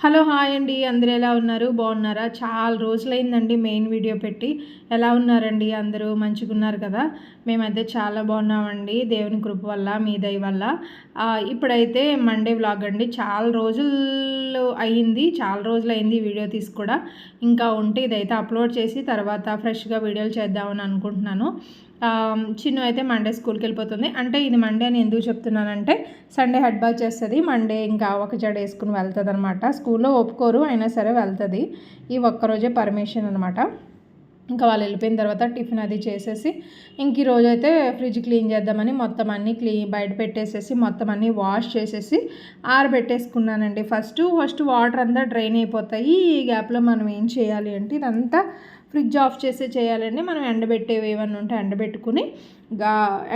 Hello hi అండి. అందరూ ఎలా ఉన్నారు? బాగున్నారా? చాలా రోజులైందండి మెయిన్ వీడియో పెట్టి. ఎలా ఉన్నారండి? అందరూ మంచిగా ఉన్నారు కదా? మేమైతే చాలా బాగున్నామండి దేవుని కృప వల్ల మీ దయ వల్ల. ఇప్పుడైతే మండే వ్లాగ్ అండి. చాలా రోజులు అయ్యింది చాలా రోజులు అయింది వీడియో తీసి కూడా. ఇంకా ఉంటే ఇదైతే అప్లోడ్ చేసి తర్వాత ఫ్రెష్గా వీడియోలు చేద్దామని అనుకుంటున్నాను. చిన్ను అయితే మండే స్కూల్కి వెళ్ళిపోతుంది. అంటే ఇది మండే అని ఎందుకు చెప్తున్నానంటే సండే హెడ్ బాత్ చేస్తుంది మండే ఇంకా ఒక జడ వేసుకుని వెళ్తుంది అనమాట స్కూల్లో ఒప్పుకోరు అయినా సరే వెళ్తుంది. ఈ ఒక్కరోజే పర్మిషన్ అనమాట ఇంకా వాళ్ళు వెళ్ళిపోయిన తర్వాత టిఫిన్ అది చేసేసి ఇంక ఈరోజు అయితే ఫ్రిడ్జ్ క్లీన్ చేద్దామని మొత్తం అన్నీ క్లీన్ బయట పెట్టేసేసి మొత్తం అన్నీ వాష్ చేసేసి ఆరబెట్టేసుకున్నానండి. ఫస్ట్ ఫస్ట్ వాటర్ అంతా డ్రైన్ అయిపోతాయి. ఈ గ్యాప్లో మనం ఏం చేయాలి అంటే ఇదంతా ఫ్రిడ్జ్ ఆఫ్ చేసే చేయాలండి. మనం ఎండబెట్టేవి ఏమన్నా ఉంటే ఎండబెట్టుకుని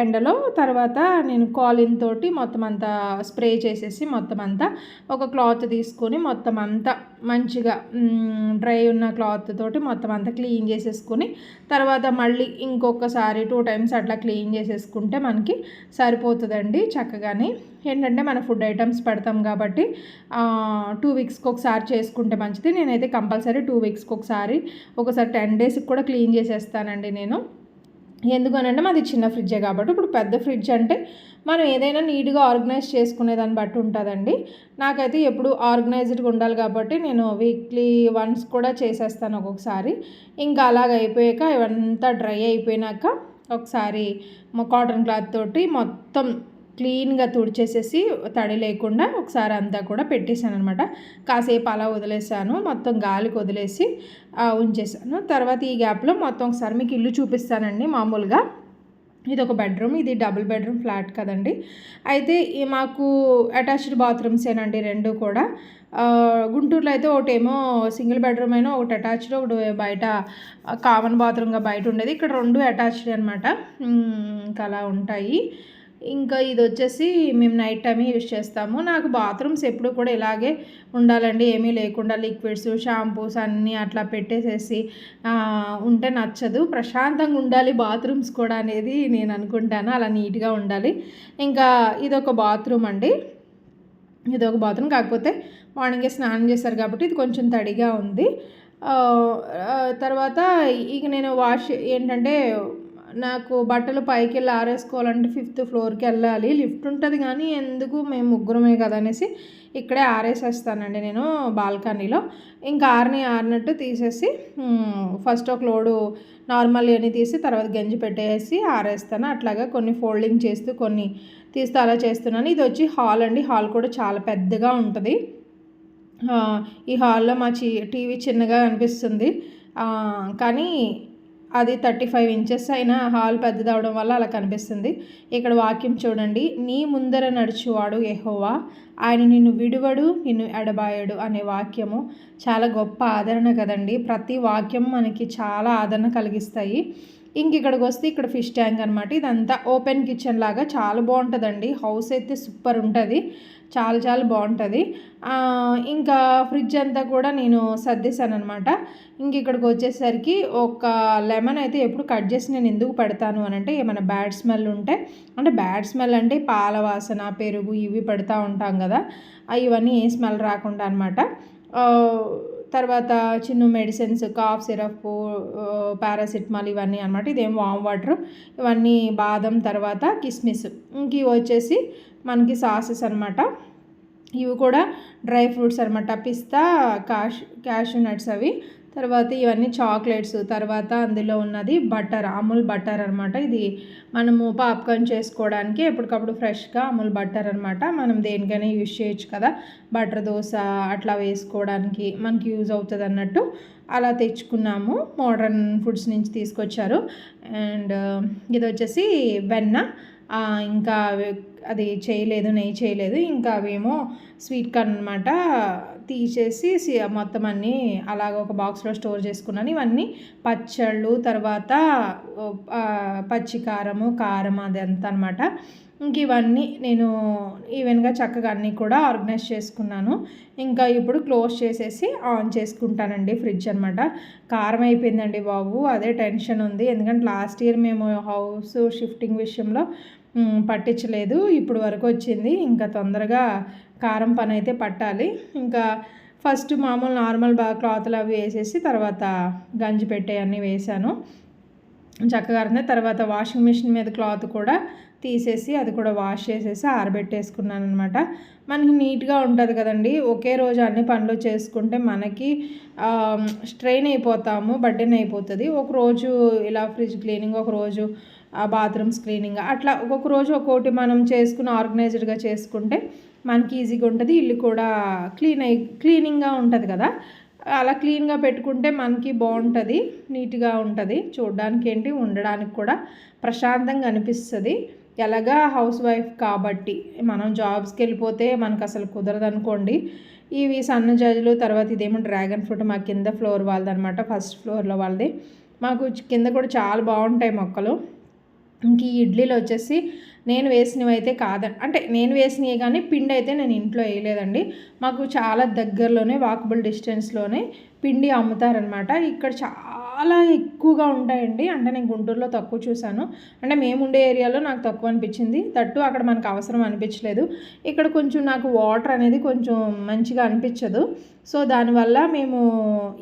ఎండలో తర్వాత నేను కాలిన్ తోటి మొత్తం అంతా స్ప్రే చేసేసి మొత్తం అంతా ఒక క్లాత్ తీసుకొని మొత్తం అంతా మంచిగా డ్రై ఉన్న క్లాత్ తోటి మొత్తం అంతా క్లీన్ చేసేసుకుని తర్వాత మళ్ళీ ఇంకొకసారి టూ టైమ్స్ అట్లా క్లీన్ చేసేసుకుంటే మనకి సరిపోతుందండి చక్కగానే. ఏంటంటే మన ఫుడ్ ఐటమ్స్ పెడతాం కాబట్టి టూ వీక్స్కి ఒకసారి చేసుకుంటే మంచిది. నేనైతే కంపల్సరీ టూ వీక్స్కి ఒకసారి ఒకసారి టెన్ డేస్కి కూడా క్లీన్ చేసేస్తానండి నేను. ఎందుకనంటే మాది చిన్న ఫ్రిడ్జే కాబట్టి ఇప్పుడు పెద్ద ఫ్రిడ్జ్ అంటే మనం ఏదైనా నీట్గా ఆర్గనైజ్ చేసుకునే దాన్ని బట్టి ఉంటుందండి. నాకైతే ఎప్పుడు ఆర్గనైజ్డ్గా ఉండాలి కాబట్టి నేను వీక్లీ వన్స్ కూడా చేసేస్తాను ఒక్కొక్కసారి. ఇంకా అలాగ అయిపోయాక ఇవంతా డ్రై అయిపోయినాక ఒకసారి కాటన్ క్లాత్ తోటి మొత్తం క్లీన్గా తుడిచేసేసి తడి లేకుండా ఒకసారి అంతా కూడా పెట్టేశాను అనమాట కాసేపు అలా వదిలేసాను మొత్తం గాలికి వదిలేసి ఉంచేసాను తర్వాత ఈ గ్యాప్లో మొత్తం ఒకసారి మీకు ఇల్లు చూపిస్తానండి మామూలుగా. ఇది ఒక బెడ్రూమ్ ఇది డబుల్ బెడ్రూమ్ ఫ్లాట్ కదండి. అయితే మాకు అటాచ్డ్ బాత్రూమ్సేనండి రెండు కూడా. గుంటూరులో అయితే ఒకటేమో సింగిల్ బెడ్రూమ్ అయినా ఒకటి అటాచ్డ్ ఒకటి బయట కామన్ బాత్రూమ్గా బయట ఉండేది. ఇక్కడ రెండు అటాచ్డ్ అనమాట ఇంకా అలా ఉంటాయి. ఇంకా ఇది వచ్చేసి మేము నైట్ టైమే యూజ్ చేస్తాము. నాకు బాత్రూమ్స్ ఎప్పుడు కూడా ఇలాగే ఉండాలండి. ఏమీ లేకుండా లిక్విడ్స్ షాంపూస్ అన్నీ అట్లా పెట్టేసేసి ఉంటే నచ్చదు. ప్రశాంతంగా ఉండాలి బాత్రూమ్స్ కూడా అనేది నేను అనుకుంటాను. అలా నీట్గా ఉండాలి. ఇంకా ఇది ఒక బాత్రూమ్ అండి. ఇది ఒక బాత్రూమ్ కాకపోతే మార్నింగే స్నానం చేశారు కాబట్టి ఇది కొంచెం తడిగా ఉంది. తర్వాత ఇక నేను వాష్ ఏంటంటే నాకు బట్టలు పైకి వెళ్ళి ఆరేసుకోవాలంటే ఫిఫ్త్ ఫ్లోర్కి వెళ్ళాలి. లిఫ్ట్ ఉంటుంది కానీ ఎందుకు మేము ముగ్గురమే కదా అనేసి ఇక్కడే ఆరేసేస్తానండి నేను బాల్కనీలో. ఇంకా ఆరిని ఆరినట్టు తీసేసి ఫస్ట్ ఒక లోడు నార్మల్ అని తీసి తర్వాత గంజి పెట్టేసి ఆరేస్తాను. అట్లాగా కొన్ని ఫోల్డింగ్ చేస్తూ కొన్ని తీస్తూ అలా చేస్తున్నాను. ఇది వచ్చి హాల్ అండి. హాల్ కూడా చాలా పెద్దగా ఉంటుంది. ఈ హాల్లో మా చీ టీవీ చిన్నగా అనిపిస్తుంది. కానీ అది థర్టీ ఫైవ్ ఇంచెస్ అయినా హాల్ పెద్దదవడం వల్ల అలా కనిపిస్తుంది. ఇక్కడ వాక్యం చూడండి. నీ ముందర నడుచువాడు ఎహోవా ఆయన నిన్ను విడువడు నిన్ను ఎడబాయడు అనే వాక్యము చాలా గొప్ప ఆదరణ కదండి. ప్రతి వాక్యం మనకి చాలా ఆదరణ కలిగిస్తాయి. ఇంక ఇక్కడికి వస్తే ఇక్కడ ఫిష్ ట్యాంక్ అనమాట ఇదంతా ఓపెన్ కిచెన్ లాగా చాలా బాగుంటుందండి. హౌస్ అయితే సూపర్ ఉంటుంది. చాలా చాలా బాగుంటుంది. ఇంకా ఫ్రిడ్జ్ అంతా కూడా నేను సర్దేశాను అనమాట ఇంక ఇక్కడికి వచ్చేసరికి ఒక లెమన్ అయితే ఎప్పుడు కట్ చేసి నేను ఎందుకు పెడతాను అని అంటే ఏమైనా బ్యాడ్ స్మెల్ ఉంటే అంటే బ్యాడ్ స్మెల్ అంటే పాల వాసన పెరుగు ఇవి పెడతా ఉంటాం కదా ఇవన్నీ ఏ స్మెల్ రాకుండా అనమాట తర్వాత చిన్న మెడిసిన్స్ కాఫ్ సిరప్ పారాసిటమాల్ ఇవన్నీ అనమాట ఇదేం వామ్ వాటర్ ఇవన్నీ బాదం తర్వాత కిస్మిస్. ఇంక వచ్చేసి మనకి సాసెస్ అనమాట ఇవి కూడా డ్రై ఫ్రూట్స్ అనమాట పిస్తా కాష్ క్యాష్యూ నట్స్ అవి. తర్వాత ఇవన్నీ చాక్లెట్స్. తర్వాత అందులో ఉన్నది బటర్ అమూల్ బటర్ అనమాట ఇది మనము పాప్కార్న్ చేసుకోవడానికి ఎప్పటికప్పుడు ఫ్రెష్గా అమూల్ బటర్ అనమాట మనం దేనికైనా యూజ్ చేయొచ్చు కదా. బటర్ దోశ అట్లా వేసుకోవడానికి మనకి యూజ్ అవుతుంది అన్నట్టు అలా తెచ్చుకున్నాము. మోడర్న్ ఫుడ్స్ నుంచి తీసుకొచ్చారు. అండ్ ఇది వచ్చేసి వెన్న. ఇంకా అది చేయలేదు నెయ్యి చేయలేదు ఇంకా అవేమో స్వీట్ కార్న్ అనమాట తీసేసి మొత్తం అన్నీ అలాగ ఒక బాక్స్లో స్టోర్ చేసుకున్నాను. ఇవన్నీ పచ్చళ్ళు తర్వాత పచ్చికారము కారం అదంతా అనమాట ఇంక ఇవన్నీ నేను ఈవెన్గా చక్కగా అన్నీ కూడా ఆర్గనైజ్ చేసుకున్నాను. ఇంకా ఇప్పుడు క్లోజ్ చేసేసి ఆన్ చేసుకుంటానండి ఫ్రిడ్జ్ అనమాట కారం అయిపోయిందండి బాబు అదే టెన్షన్ ఉంది. ఎందుకంటే లాస్ట్ ఇయర్ మేము హౌస్ షిఫ్టింగ్ విషయంలో పట్టించలేదు. ఇప్పుడు వరకు వచ్చింది. ఇంకా తొందరగా కారం పని అయితే పట్టాలి. ఇంకా ఫస్ట్ మామూలు నార్మల్ బాగా క్లాత్లు అవి వేసేసి తర్వాత గంజి పెట్టే అన్నీ వేసాను. చక్కగా అర్థం తర్వాత వాషింగ్ మిషన్ మీద క్లాత్ కూడా తీసేసి అది కూడా వాష్ చేసేసి ఆరబెట్టేసుకున్నాను అనమాట మనకి నీట్గా ఉంటుంది కదండి. ఒకే రోజు అన్ని పనులు చేసుకుంటే మనకి స్ట్రెయిన్ అయిపోతాము బడ్డెన్ అయిపోతుంది. ఒక రోజు ఇలా ఫ్రిడ్జ్ క్లీనింగ్ ఒక రోజు బాత్రూమ్స్ క్లీనింగ్ అట్లా ఒక్కొక్క రోజు ఒక్కొక్కటి మనం చేసుకుని ఆర్గనైజ్డ్గా చేసుకుంటే మనకి ఈజీగా ఉంటుంది. ఇల్లు కూడా క్లీన్ అయి క్లీనింగ్గా ఉంటుంది కదా. అలా క్లీన్గా పెట్టుకుంటే మనకి బాగుంటుంది నీట్గా ఉంటుంది. చూడడానికి ఏంటి? ఉండడానికి కూడా ప్రశాంతంగా అనిపిస్తుంది. ఎలాగా హౌస్ వైఫ్ కాబట్టి మనం జాబ్స్కి వెళ్ళిపోతే మనకు అసలు కుదరదు అనుకోండి. ఇవి సన్న జజులు తర్వాత ఇదేమో డ్రాగన్ ఫ్రూట్ మా కింద ఫ్లోర్ వాళ్ళది అనమాట ఫస్ట్ ఫ్లోర్లో వాళ్ళది. మాకు కింద కూడా చాలా బాగుంటాయి మొక్కలు. ఇంక ఈ ఇడ్లీలు వచ్చేసి నేను వేసినవి అయితే కాదని అంటే నేను వేసినవి కానీ పిండి అయితే నేను ఇంట్లో వేయలేదండి. మాకు చాలా దగ్గరలోనే వాకబుల్ డిస్టెన్స్లోనే పిండి అమ్ముతారనమాట ఇక్కడ చాలా చాలా ఎక్కువగా ఉంటాయండి. అంటే నేను గుంటూరులో తక్కువ చూశాను. అంటే మేము ఉండే ఏరియాలో నాకు తక్కువ అనిపించింది. తట్టు అక్కడ మనకు అవసరం అనిపించలేదు. ఇక్కడ కొంచెం నాకు వాటర్ అనేది కొంచెం మంచిగా అనిపించదు. సో దానివల్ల మేము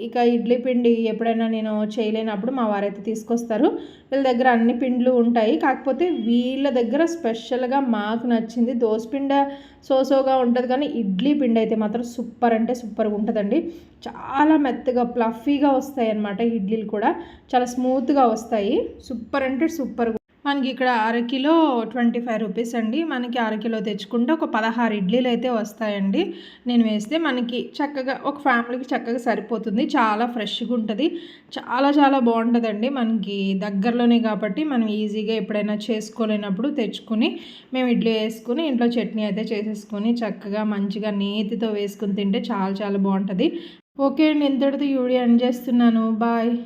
ఇక ఇడ్లీ పిండి ఎప్పుడైనా నేను చేయలేనప్పుడు మా వారైతే తీసుకొస్తారు. వీళ్ళ దగ్గర అన్ని పిండ్లు ఉంటాయి. కాకపోతే వీళ్ళ దగ్గర స్పెషల్గా మాకు నచ్చింది దోసపిండ సోసోగా ఉంటుంది. కానీ ఇడ్లీ పిండి అయితే మాత్రం సూపర్ అంటే సూపర్గా ఉంటుందండి. చాలా మెత్తగా ప్లఫీగా వస్తాయి అన్నమాట ఇడ్లీలు కూడా. చాలా స్మూత్గా వస్తాయి. సూపర్ అంటే సూపర్ మనకి ఇక్కడ అరకిలో ట్వంటీ ఫైవ్ రూపీస్ అండి. మనకి అరకిలో తెచ్చుకుంటే ఒక పదహారు ఇడ్లీలు అయితే వస్తాయండి. నేను వేస్తే మనకి చక్కగా ఒక ఫ్యామిలీకి చక్కగా సరిపోతుంది. చాలా ఫ్రెష్గా ఉంటుంది. చాలా చాలా బాగుంటుందండి మనకి దగ్గరలోనే కాబట్టి మనం ఈజీగా ఎప్పుడైనా చేసుకోలేనప్పుడు తెచ్చుకుని మేము ఇడ్లీ వేసుకుని ఇంట్లో చట్నీ అయితే చేసేసుకొని చక్కగా మంచిగా నేతితో వేసుకుని తింటే చాలా చాలా బాగుంటుంది. ఓకే అండి ఇంతటితో ఈ వీడియో ఎండ్ చేస్తున్నాను. బాయ్.